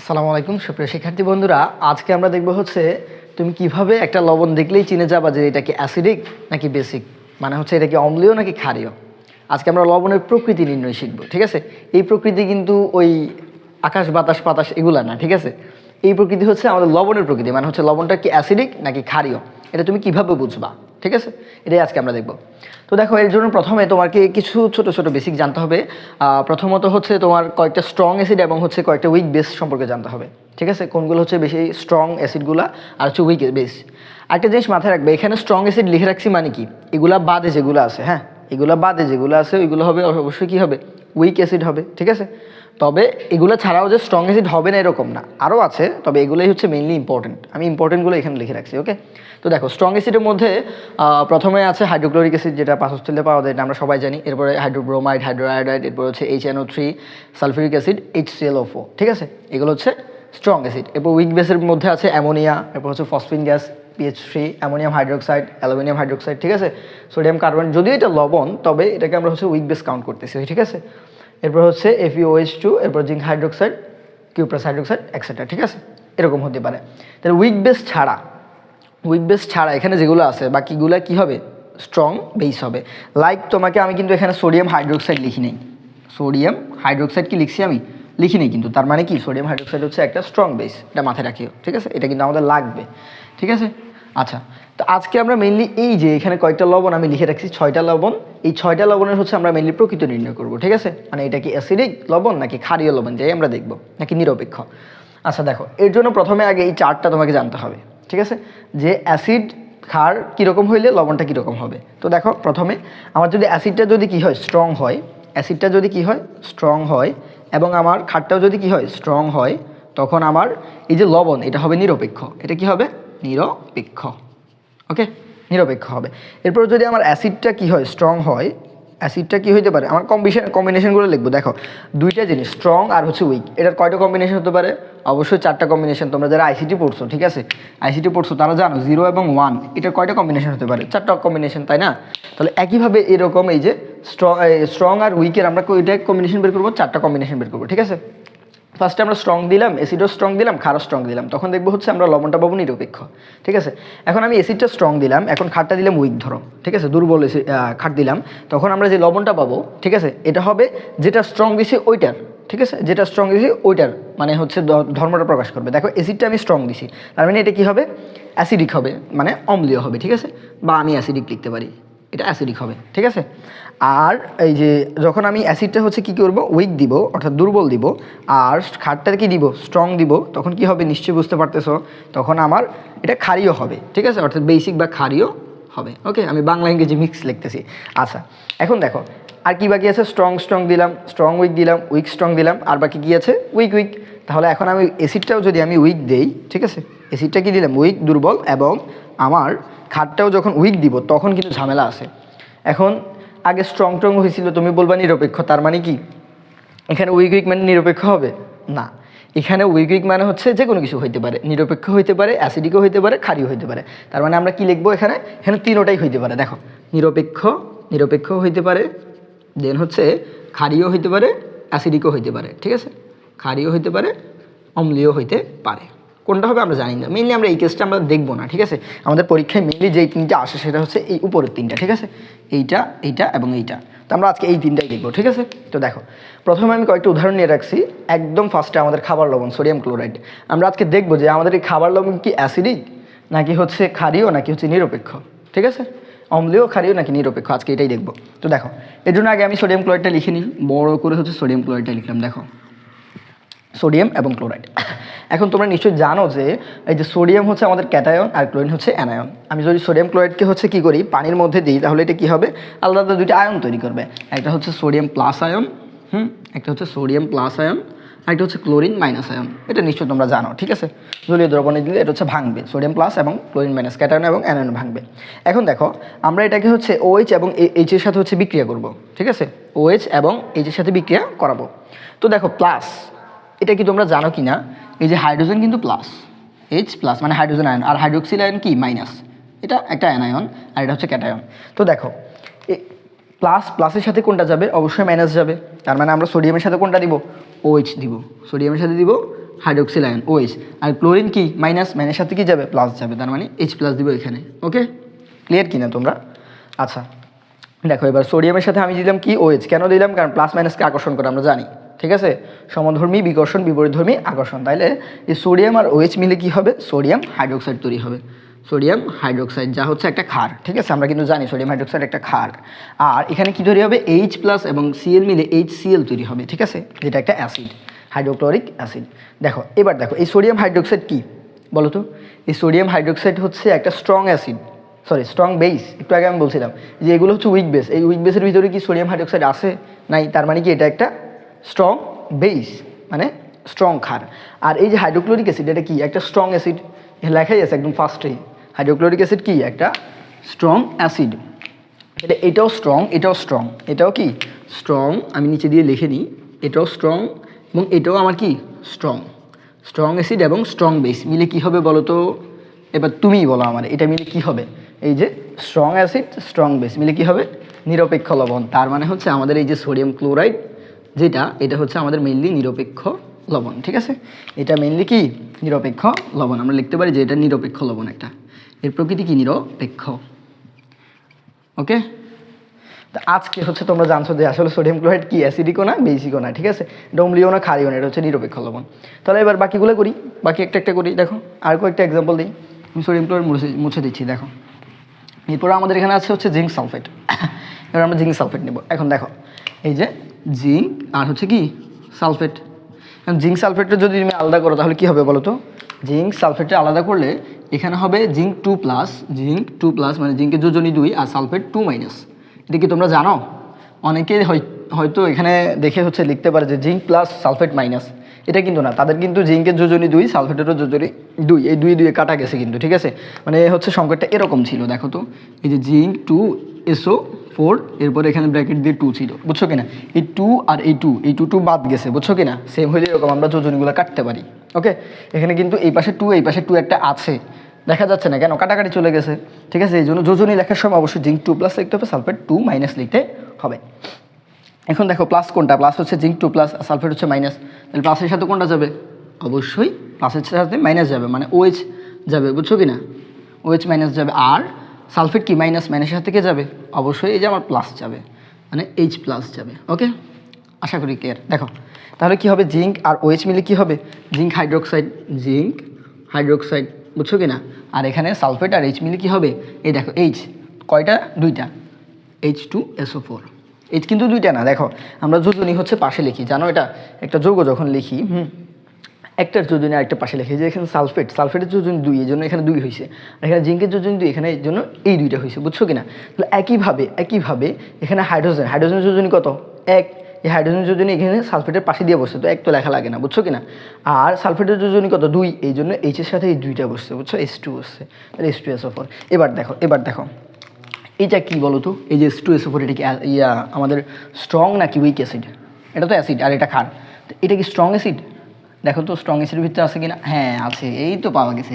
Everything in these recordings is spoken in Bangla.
আসসালামু আলাইকুম, সুপ্রিয় শিক্ষার্থী বন্ধুরা। আজকে আমরা দেখব হচ্ছে তুমি কীভাবে একটা লবণ দেখলেই চিনে যাবা যে এটা কি অ্যাসিডিক নাকি বেসিক? মানে হচ্ছে এটা কি অম্লীয় নাকি ক্ষারীয়? আজকে আমরা লবণের প্রকৃতি নির্ণয় শিখব, ঠিক আছে? এই প্রকৃতি কিন্তু ওই আকাশ, বাতাস, পাতাস এগুলা না, ঠিক আছে? এই প্রকৃতি হচ্ছে আমাদের লবণের প্রকৃতি মানে হচ্ছে লবণটা কি অ্যাসিডিক নাকি ক্ষারীয়? এটা তুমি কীভাবে বুঝবা? ঠিক আছে? এটাই আজকে আমরা দেখব। তো দেখো, এর জন্য প্রথমে তোমাকে কিছু ছোট ছোট বেসিক জানতে হবে। প্রথমত হচ্ছে তোমার কয়েকটা স্ট্রং অ্যাসিড এবং হচ্ছে কয়েকটা উইক বেস সম্পর্কে জানতে হবে। ঠিক আছে? কোনগুলো হচ্ছে বেশি স্ট্রং অ্যাসিডগুলো আর হচ্ছে উইক বেস একটা জিনিস মাথায় রাখবে, এখানে স্ট্রং অ্যাসিড লিখে রাখছি মানে কি? এগুলা বাদে যেগুলো আছে হ্যাঁ? এগুলা বাদে যেগুলো আছে, ওইগুলো হবে অবশ্যই কী হবে? উইক অ্যাসিড হবে, ঠিক আছে? তবে এগুলো ছাড়াও যে স্ট্রং অ্যাসিড হবে না এরকম না আরও আছে, তবে এগুলোই হচ্ছে মেইনলি ইম্পর্টেন্ট আমি ইম্পর্টেন্টগুলো এখানে লিখে রাখছি ওকে তো দেখো স্ট্রং অ্যাসিডের মধ্যে প্রথমে আছে হাইড্রোক্লোরিক অ্যাসিড যেটা পাশস্থলে পাওয়া যায়, এটা আমরা সবাই জানি। এরপরে হাইড্রোব্রোমাইড হাইড্রোআয়োডাইড এরপর হচ্ছে H N O three sulphuric acid H C L O ঠিক আছে? এগুলো হচ্ছে স্ট্রং অ্যাসিড এরপর উইক বেসের মধ্যে আছে অ্যামোনিয়া এরপর হচ্ছে phosphine gas P H three ammonium hydroxide aluminium hydroxide ঠিক আছে? সোডিয়াম কার্বন যদিও এটা লবণ, তবে এটাকে আমরা হচ্ছে উইক বেস কাউন্ট করতেছি, ঠিক আছে? এরপর হচ্ছে F E O H two এরপর zinc hydroxide cuprous hydroxide etcetera ঠিক আছে? এরকম হতে পারে। তাহলে উইক বেস ছাড়া উইক বেস ছাড়া এখানে যেগুলো আছে, বাকিগুলো কি হবে? স্ট্রং বেস হবে। লাইক তোমাকে আমি কিন্তু এখানে সোডিয়াম হাইড্রোক্সাইড লিখি নেই। সোডিয়াম হাইড্রোক্সাইড কি লিখছি আমি? লিখি নেই কিন্তু, তার মানে কি? সোডিয়াম হাইড্রোক্সাইড হচ্ছে একটা স্ট্রং বেস এটা মাথায় রাখিও, ঠিক আছে? এটা কিন্তু আমাদের লাগবে, ঠিক আছে? আচ্ছা তো আজকে আমরা মেনলি এই যে এখানে কয়েকটা লবণ আমি লিখে রাখছি, ছয়টা লবণ। এই ছয়টা লবণের হচ্ছে আমরা মেনলি প্রকৃত নির্ণয় করব, ঠিক আছে? মানে এটা কি অ্যাসিডিক লবণ নাকি ক্ষারীয় লবণ, যাই আমরা দেখব, নাকি নিরপেক্ষ? আচ্ছা দেখো, এর জন্য প্রথমে আগে এই চার্টটা তোমাকে জানতে হবে, ঠিক আছে? যে অ্যাসিড ক্ষার কীরকম হইলে লবণটা কীরকম হবে? তো দেখো, প্রথমে আমার যদি অ্যাসিডটা যদি কি হয় স্ট্রং হয় অ্যাসিডটা যদি কি হয় স্ট্রং হয়, এবং আমার খারটাও যদি কি হয় স্ট্রং হয়, তখন আমার এই যে লবণ, এটা হবে নিরপেক্ষ। এটা কি হবে? নিরপেক্ষ। ওকে? নিরপেক্ষ হবে। এরপর যদি আমার অ্যাসিডটা কি হয়? স্ট্রং হয়। অ্যাসিডটা কি হইতে পারে? আমার কম্বিশন কম্বিনেশনগুলো লিখব। দেখো, দুইটা জিনিস, স্ট্রং আর হচ্ছে উইক এটার কয়টা কম্বিনেশন হতে পারে? অবশ্যই চারটা কম্বিনেশন তোমরা যারা আইসিটি পড়ছো, ঠিক আছে? আইসিটি পড়ছো, তারা জানো জিরো এবং ওয়ান এটার কয়টা কম্বিনেশন হতে পারে? চারটা কম্বিনেশন তাই না? তাহলে একইভাবে এরকম এই যে, স্ট্রং স্ট্রং আর উইকের আমরা কয়টা কম্বিনেশন বের করব? চারটা কম্বিনেশন বের করব, ঠিক আছে? ফার্স্টে আমরা স্ট্রং দিলাম অ্যাসিডও স্ট্রং দিলাম খারও স্ট্রং দিলাম। তখন দেখব হচ্ছে আমরা লবণটা পাবো নিরপেক্ষ, ঠিক আছে? এখন আমি অ্যাসিডটা স্ট্রং দিলাম, এখন খাটটা দিলাম উইক ধরো, ঠিক আছে? দুর্বল খাট দিলাম। তখন আমরা যে লবণটা পাবো, ঠিক আছে? এটা হবে যেটা স্ট্রং দিছি ওইটার, ঠিক আছে? যেটা স্ট্রং দিছি ওইটার মানে হচ্ছে ধর্মটা প্রকাশ করবে। দেখো অ্যাসিডটা আমি স্ট্রং দিছি। তার মানে এটা কী হবে? অ্যাসিডিক হবে মানে অম্লীয় হবে, ঠিক আছে? বা আমি অ্যাসিডিক লিখতে পারি। এটা অ্যাসিডিক হবে, ঠিক আছে? আর এই যে যখন আমি অ্যাসিডটা হচ্ছে কি করব? উইক দিব, অর্থাৎ দুর্বল দিব, আর খাটটা কি দিব? স্ট্রং দিব, তখন কি হবে নিশ্চয়ই বুঝতে পারতেছো? তখন আমার এটা ক্ষারীয় হবে, ঠিক আছে? অর্থাৎ বেসিক বা ক্ষারীয় হবে ওকে আমি বাংলা ইংরেজি মিক্স লিখতেছি। আচ্ছা এখন দেখো, আর কি বাকি আছে? স্ট্রং স্ট্রং দিলাম স্ট্রং উইক দিলাম উইক স্ট্রং দিলাম, আর বাকি কি আছে? উইক উইক তাহলে এখন আমি অ্যাসিডটাও যদি আমি উইক দেই, ঠিক আছে? অ্যাসিডটা কি দিলাম? উইক দুর্বল এবং আমার খাটটাও যখন উইক দিব, তখন কিন্তু ঝামেলা আছে। এখন আগে স্ট্রং ট্রং হয়েছিল, তুমি বলবা নিরপেক্ষ, তার মানে কি? এখানে উইক উইক মানে নিরপেক্ষ হবে? না। এখানে উইক উইক মানে হচ্ছে যে কোনো কিছু হইতে পারে। নিরপেক্ষ হইতে পারে অ্যাসিডিকও হইতে পারে, ক্ষারীয় হইতে পারে। তার মানে আমরা কি লিখব এখানে? এখানে তিনোটাই হইতে পারে। দেখো, নিরপেক্ষ নিরপেক্ষ হইতে পারে দেন হচ্ছে ক্ষারীয় হইতে পারে অ্যাসিডিকও হইতে পারে, ঠিক আছে? ক্ষারীয় হইতে পারে, অম্লীয় হইতে পারে। কোনটা হবে আমরা জানি না। মেনলি আমরা এই কেসটা আমরা দেখব না, ঠিক আছে? আমাদের পরীক্ষায় মেনলি যেই তিনটা আসে সেটা হচ্ছে এই উপরের তিনটা, ঠিক আছে? এইটা এইটা এবং এইটা। তো আমরা আজকে এই তিনটাই দেখব, ঠিক আছে? তো দেখো, প্রথমে আমি কয়েকটা উদাহরণ নিয়ে রাখছি। একদম ফার্স্টে আমাদের খাবার লবণ, সোডিয়াম ক্লোরাইড। আমরা আজকে দেখব যে আমাদের এই খাবার লবণ কি অ্যাসিডিক নাকি হচ্ছে ক্ষারীয়, নাকি হচ্ছে নিরপেক্ষ, ঠিক আছে? অম্লীয়, ক্ষারীয়, নাকি নিরপেক্ষ? আজকে এটাই দেখব। তো দেখো, এর জন্য আগে আমি সোডিয়াম ক্লোরাইডটা লিখে নিই। বড় করে হচ্ছে সোডিয়াম ক্লোরাইডটা লিখলাম, দেখো। সোডিয়াম এবং ক্লোরাইড। এখন তোমরা নিশ্চয়ই জানো যে এই যে সোডিয়াম হচ্ছে আমাদের ক্যাটায়ন আর ক্লোরিন হচ্ছে অ্যানায়ন। আমি যদি সোডিয়াম ক্লোরাইডকে হচ্ছে কি করি, পানির মধ্যে দিই, তাহলে এটা কি হবে? আলাদা আলাদা দুইটা আয়ন তৈরি করবে। একটা হচ্ছে সোডিয়াম প্লাস আয়ন, হুম? একটা হচ্ছে সোডিয়াম প্লাস আয়ন, আর একটা হচ্ছে ক্লোরিন মাইনাস আয়ন। এটা নিশ্চয়ই তোমরা জানো, ঠিক আছে? জলীয় দ্রবণে দিলে এটা হচ্ছে ভাঙবে, সোডিয়াম প্লাস এবং ক্লোরিন মাইনাস ক্যাটায়ন এবং অ্যানায়ন ভাঙবে। এখন দেখো, আমরা এটাকে হচ্ছে ওএইচ এবং এইচ এর সাথে হচ্ছে বিক্রিয়া করব, ঠিক আছে? ওএইচ এবং এইচ এর সাথে বিক্রিয়া করাবো। তো দেখো, প্লাস এটা কি তোমরা জানো কি না এই যে হাইড্রোজেন কিন্তু প্লাস এইচ প্লাস মানে হাইড্রোজেন আয়ন আর হাইড্রোক্সিল আয়ন কি? মাইনাস এটা একটা অ্যানায়ন আর এটা হচ্ছে ক্যাটায়ন তো দেখো প্লাস প্লাসের সাথে কোনটা যাবে? অবশ্যই মাইনাস যাবে। তার মানে আমরা সোডিয়ামের সাথে কোনটা দিব? ওএইচ দিব। সোডিয়ামের সাথে দিব হাইড্রোক্সিল আয়ন ওএইচ আর ক্লোরিন কি? মাইনাস মাইনাস সাথে কি যাবে? প্লাস যাবে। তার মানে এইচ প্লাস দিব এখানে। ওকে ক্লিয়ার কি না তোমরা? আচ্ছা দেখো এবার সোডিয়ামের সাথে আমি দিলাম কি? ওএইচ কেন দিলাম? কারণ প্লাস মাইনাসকে আকর্ষণ করে, আমরা জানি। ঠিক আছে? সমধর্মী, বিকর্ষণ, বিপরীতধর্মী, আকর্ষণ। তাইলে এই সোডিয়াম আর ওএইচ মিলে কি হবে? সোডিয়াম হাইড্রোক্সাইড তৈরি হবে। সোডিয়াম হাইড্রোক্সাইড, যা হচ্ছে একটা ক্ষার, ঠিক আছে? আমরা কিন্তু জানি সোডিয়াম হাইড্রোক্সাইড একটা ক্ষার। আর এখানে কি তৈরি হবে? এইচ প্লাস এবং সিএল মিলে এইচ সিএল তৈরি হবে, ঠিক আছে? যেটা একটা অ্যাসিড, হাইড্রোক্লোরিক অ্যাসিড। দেখো, এবার দেখো, এই সোডিয়াম হাইড্রোক্সাইড কী? বলো তো। এই সোডিয়াম হাইড্রোক্সাইড হচ্ছে একটা strong acid sorry strong base একটু আগে আমি বলছিলাম যে এগুলো হচ্ছে উইক বেস এই উইক বেসের ভিতরে কি সোডিয়াম হাইড্রোক্সাইড আছে? নাই, তার মানে কি এটা একটা স্ট্রং বেস মানে স্ট্রং ক্ষার। আর এই যে হাইড্রোক্লোরিক অ্যাসিড এটা কি? একটা স্ট্রং অ্যাসিড লেখাই আছে একদম ফার্স্টেই হাইড্রোক্লোরিক অ্যাসিড কি? একটা স্ট্রং অ্যাসিড এটা এটাও স্ট্রং এটাও স্ট্রং এটাও কি? স্ট্রং আমি নিচে দিয়ে লিখে নিই। এটাও স্ট্রং এবং এটাও আমার কি? স্ট্রং স্ট্রং অ্যাসিড এবং স্ট্রং বেস মিলে কি হবে বলো তো এবার তুমিই বলো আমার, এটা মিলে কি হবে? এই যে স্ট্রং অ্যাসিড স্ট্রং বেস মিলে কি হবে? নিরপেক্ষ লবণ। তার মানে হচ্ছে আমাদের এই যে সোডিয়াম ক্লোরাইড যেটা, এটা হচ্ছে আমাদের মেইনলি নিরপেক্ষ লবণ, ঠিক আছে? এটা মেইনলি কি? নিরপেক্ষ লবণ। আমরা লিখতে পারি যে এটা নিরপেক্ষ লবণ একটা। এর প্রকৃতি কি নিরপেক্ষ? ওকে? তো আজকে হচ্ছে তোমরা জানছো যে আসলে সোডিয়াম ক্লোরাইড কি? অ্যাসিডিকও না বেসিকও না, ঠিক আছে? অম্লীয় না, ক্ষারীয় না, এটা হচ্ছে নিরপেক্ষ লবণ। তাহলে এবার বাকিগুলো করি। বাকি একটা একটা করি, দেখো। আর কয়েকটা এক্সাম্পল দিই। আমি সোডিয়াম ক্লোরাইড মুছে মুছে দিচ্ছি, দেখো। এরপরে আমাদের এখানে আছে হচ্ছে জিঙ্ক সালফেট এবার আমরা জিঙ্ক সালফেট নেব। এখন দেখো, এই যে জিঙ্ক আর হচ্ছে কি সালফেট। জিঙ্ক সালফেটটা যদি তুমি আলাদা করো তাহলে কি হবে বলো তো? জিঙ্ক সালফেটটা আলাদা করলে এখানে হবে zinc two plus, zinc two plus মানে জিঙ্কের যোজনী দুই আর সালফেট টু মাইনাস। এটা কি তোমরা জানো? অনেকে হয়- হয়তো এখানে দেখে হচ্ছে লিখতে পারে যে জিঙ্ক প্লাস সালফেট মাইনাস। এটা কিন্তু না, তাদের কিন্তু জিঙ্কের যোজনী দুই, সালফেটেরও যোজনী দুই, এই দুই দুয়ে কাটা গেছে কিন্তু, ঠিক আছে? মানে হচ্ছে সংকেতটা এরকম ছিল, দেখো তো। এই যে জিঙ্ক টু এসও ফোর এরপরে এখানে ব্র্যাকেট দিয়ে টু ছিল। বুঝছ কিনা? এই টু আর এই টু এই টু টু বাদ গেছে, বুঝছ কিনা? সেম হইলে এরকম আমরা যোজনীগুলো কাটতে পারি ওকে এখানে কিন্তু এই পাশে টু এই পাশে টু একটা আছে। দেখা যাচ্ছে না কেন? কাটাকাটি চলে গেছে, ঠিক আছে? এই জন্য যোজনী লেখার সময় অবশ্যই জিঙ্ক টু প্লাস লিখতে হবে সালফেট টু মাইনাস লিখতে হবে। এখন দেখো প্লাস কোনটা? প্লাস হচ্ছে জিঙ্ক টু প্লাস সালফেট হচ্ছে মাইনাস তাহলে প্লাসের সাথে কোনটা যাবে? অবশ্যই প্লাসের সাথে মাইনাস যাবে মানে ওএইচ যাবে, বুঝছ কি না ওএইচ মাইনাস যাবে আর সালফেট কি মাইনাস মাইনাসের সাথে কে যাবে? অবশ্যই এই যে আমার প্লাস যাবে। মানে এইচ প্লাস যাবে ওকে আশা করি ক্লিয়ার দেখো, তাহলে কি হবে? জিঙ্ক আর ওএইচ মিলে কি হবে? জিঙ্ক হাইড্রোক্সাইড জিঙ্ক হাইড্রোক্সাইড বুঝছ কি না? আর এখানে সালফেট আর এইচ মিলে কি হবে? এই দেখো এইচ কয়টা? দুইটা। H two S O four H কিন্তু দুইটা না, দেখো, আমরা যোজনী হচ্ছে পাশে লিখি, জানো এটা? একটা যৌগ যখন লিখি, হুম? একটার যোজনী আরেকটা পাশে লিখি যে এখানে সালফেট, সালফেটের যোজন দুই এই জন্য এখানে দুই হয়েছে আর এখানে জিঙ্কের যোজনী দুই, এখানে এই জন্য এই দুইটা হয়েছে বুঝছ কিনা? তাহলে একইভাবে একইভাবে এখানে হাইড্রোজেন হাইড্রোজেন যোজনী কত? এক। এই হাইড্রোজেন যোজনী এখানে সালফেটের পাশে দিয়ে বসছে, তো এক তো লেখা লাগে না, বুঝছ কিনা? আর সালফেটের যোজনী কত? দুই। এই জন্য এইচের সাথে এই দুইটা বসছে, বুঝছ? এস টু বসছে, তাহলে এস টু এস ফোর এবার দেখো এবার দেখো এটা কি বলো তো? এই যে এস টু এস ফোর এটা কি ইয়া, আমাদের স্ট্রং নাকি উইক অ্যাসিড এটা তো অ্যাসিড আর এটা খার এটা কি স্ট্রং অ্যাসিড দেখো তো স্ট্রং অ্যাসিডের ভিতরে আছে কিনা? হ্যাঁ আছে। এই তো পাওয়া গেছে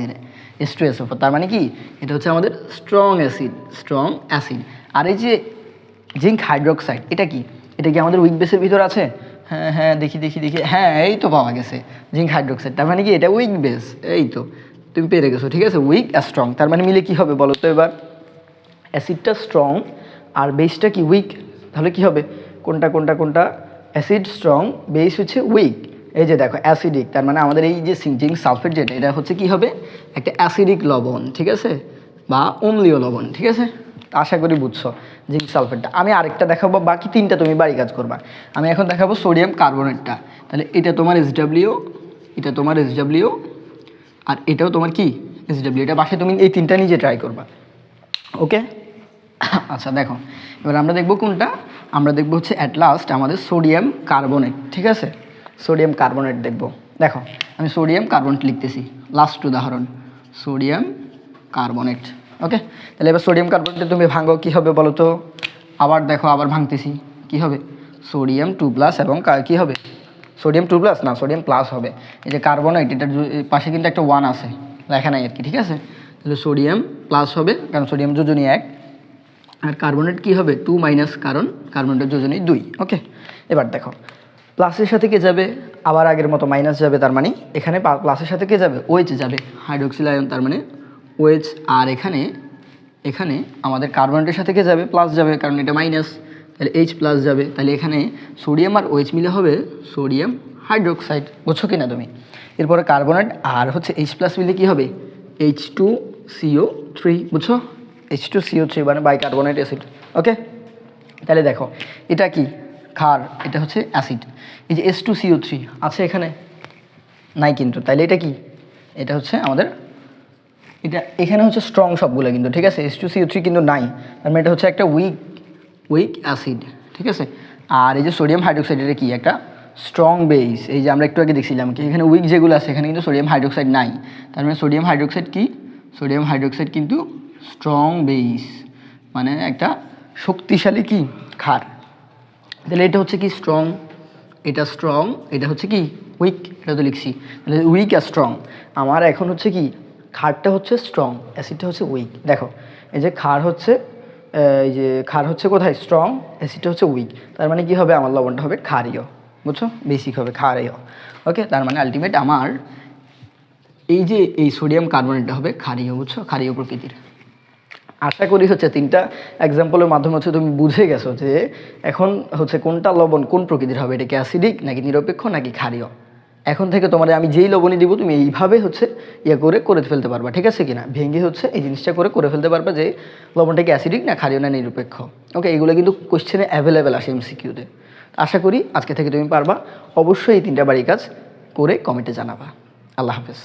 এস টু তার মানে কি? এটা হচ্ছে আমাদের স্ট্রং অ্যাসিড স্ট্রং অ্যাসিড আর এই যে জিঙ্ক হাইড্রোক্সাইড এটা কি? এটা কি আমাদের উইক বেসের ভিতর আছে? হ্যাঁ হ্যাঁ দেখি দেখি দেখি। হ্যাঁ এই তো পাওয়া গেছে জিঙ্ক হাইড্রোক্সাইড তার মানে কি? এটা উইক বেস এই তো। তুমি পেরে গেছো, ঠিক আছে? উইক আর স্ট্রং তার মানে মিলে কি হবে বলো তো এবার? অ্যাসিডটা স্ট্রং আর বেসটা কি উইক তাহলে কি হবে? কোনটা কোনটা কোনটা? অ্যাসিড স্ট্রং বেস হচ্ছে উইক এই যে দেখো অ্যাসিডিক তার মানে আমাদের এই যে জিঙ্ক সালফেট যেটা, এটা হচ্ছে কি হবে? একটা অ্যাসিডিক লবণ, ঠিক আছে? বা অম্লীয় লবণ, ঠিক আছে? আশা করি বুঝছ জিঙ্ক সালফেটটা আমি আরেকটা দেখাবো, বাকি তিনটা তুমি বাড়ি কাজ করবা। আমি এখন দেখাবো সোডিয়াম কার্বনেটটা তাহলে এটা তোমার এসডাব্লিউ এটা তোমার এসডাব্লিউ আর এটাও তোমার কি? এসডাব্লিউ এটা বাসায় তুমি এই তিনটা নিজে ট্রাই করবা। ওকে আচ্ছা দেখো, এবার আমরা দেখব কোনটা? আমরা দেখব হচ্ছে অ্যাট লাস্ট আমাদের সোডিয়াম কার্বনেট ঠিক আছে? সোডিয়াম কার্বনেট দেখব। দেখো, আমি সোডিয়াম কার্বনেট লিখতেছি। লাস্ট উদাহরণ, সোডিয়াম কার্বনেট। ওকে তাহলে এবার সোডিয়াম কার্বনেটে তুমি ভাঙো, কী হবে বলো তো? আবার দেখো, আবার ভাঙতেছি। কি হবে? সোডিয়াম টু প্লাস এবং কা- হবে? Sodium two plus? না, সোডিয়াম প্লাস হবে। এই যে কার্বনেট, এটার পাশে কিন্তু একটা ওয়ান আছে। লেখা নাই আর কি, ঠিক আছে? তাহলে সোডিয়াম প্লাস হবে, কারণ সোডিয়াম যোজনী এক। আর কার্বনেট কি হবে? টু মাইনাস কারণ, কার্বনেটের যোজনী দুই। ওকে এবার দেখো প্লাসের সাথে কে যাবে? আবার আগের মতো মাইনাস যাবে, তার মানে এখানে প্লাসের সাথে কে যাবে? ওয়েচ যাবে। হাইড্রোক্সিল আয়ন তার মানে ওয়েচ আর এখানে এখানে আমাদের কার্বনেটের সাথে কে যাবে? প্লাস যাবে, কারণ এটা মাইনাস তাহলে এইচ প্লাস যাবে। তাহলে এখানে সোডিয়াম আর ওয়েচ মিলে হবে সোডিয়াম হাইড্রোক্সাইড বুঝছ কি না তুমি? এরপরে কার্বনেট আর হচ্ছে এইচ প্লাস মিলে কি হবে? H two C O three বুঝছ? H two C O three মানে বাই কার্বনেট অ্যাসিড ওকে তাহলে দেখো, এটা কি? ক্ষার, এটা হচ্ছে অ্যাসিড। এই যে এস টু সিও থ্রি আছে এখানে, নাই কিন্তু। তাইলে এটা কি? এটা হচ্ছে আমাদের, এটা এখানে হচ্ছে স্ট্রং সবগুলো কিন্তু, ঠিক আছে? এস টু সিও থ্রি কিন্তু নাই। তার মানে এটা হচ্ছে একটা উইক উইক অ্যাসিড ঠিক আছে? আর এই যে সোডিয়াম হাইড্রোক্সাইড এটা কি? একটা স্ট্রং বেস এই যে আমরা একটু আগে দেখছিলাম কি, এখানে উইক যেগুলো আছে, এখানে কিন্তু সোডিয়াম হাইড্রোক্সাইড নাই। তার মানে সোডিয়াম হাইড্রোক্সাইড কি? সোডিয়াম হাইড্রোক্সাইড কিন্তু স্ট্রং বেস মানে একটা শক্তিশালী কি? ক্ষার। তাহলে এটা হচ্ছে কি স্ট্রং এটা স্ট্রং এটা হচ্ছে কি উইক এটা তো লিখছি। তাহলে উইক আর স্ট্রং আমার এখন হচ্ছে কি ক্ষারটা হচ্ছে স্ট্রং অ্যাসিডটা হচ্ছে উইক দেখো, এই যে ক্ষার হচ্ছে এই যে ক্ষার হচ্ছে কোথায়? স্ট্রং অ্যাসিডটা হচ্ছে উইক তার মানে কি হবে? আমার লবণটা হবে ক্ষারীয়। বুঝছ? বেসিক হবে ক্ষারীয়। ওকে তার মানে আলটিমেট আমার এই যে এই সোডিয়াম কার্বনেটটা হবে ক্ষারীয়, বুঝছ? ক্ষারীয় প্রকৃতির। আশা করি হচ্ছে তিনটা এক্সাম্পলের মাধ্যমে হচ্ছে তুমি বুঝে গেছো যে এখন হচ্ছে কোনটা লবণ কোন প্রকৃতির হবে? এটা কি অ্যাসিডিক নাকি নিরপেক্ষ নাকি ক্ষারীয়? এখন থেকে তোমার আমি যেই লবণই দিব, তুমি এইভাবে হচ্ছে ইয়ে করে করে ফেলতে পারবা, ঠিক আছে কিনা? ভেঙে হচ্ছে এই জিনিসটা করে করে ফেলতে পারবা যে লবণটা কি অ্যাসিডিক না ক্ষারীয় না নিরপেক্ষ? ওকে এগুলো কিন্তু কোশ্চেনে অ্যাভেলেবেল আসে এমসিকিউতে আশা করি আজকে থেকে তুমি পারবা। অবশ্যই এই তিনটা বাড়ি কাজ করে কমেন্টে জানাবা। আল্লাহ হাফেজ।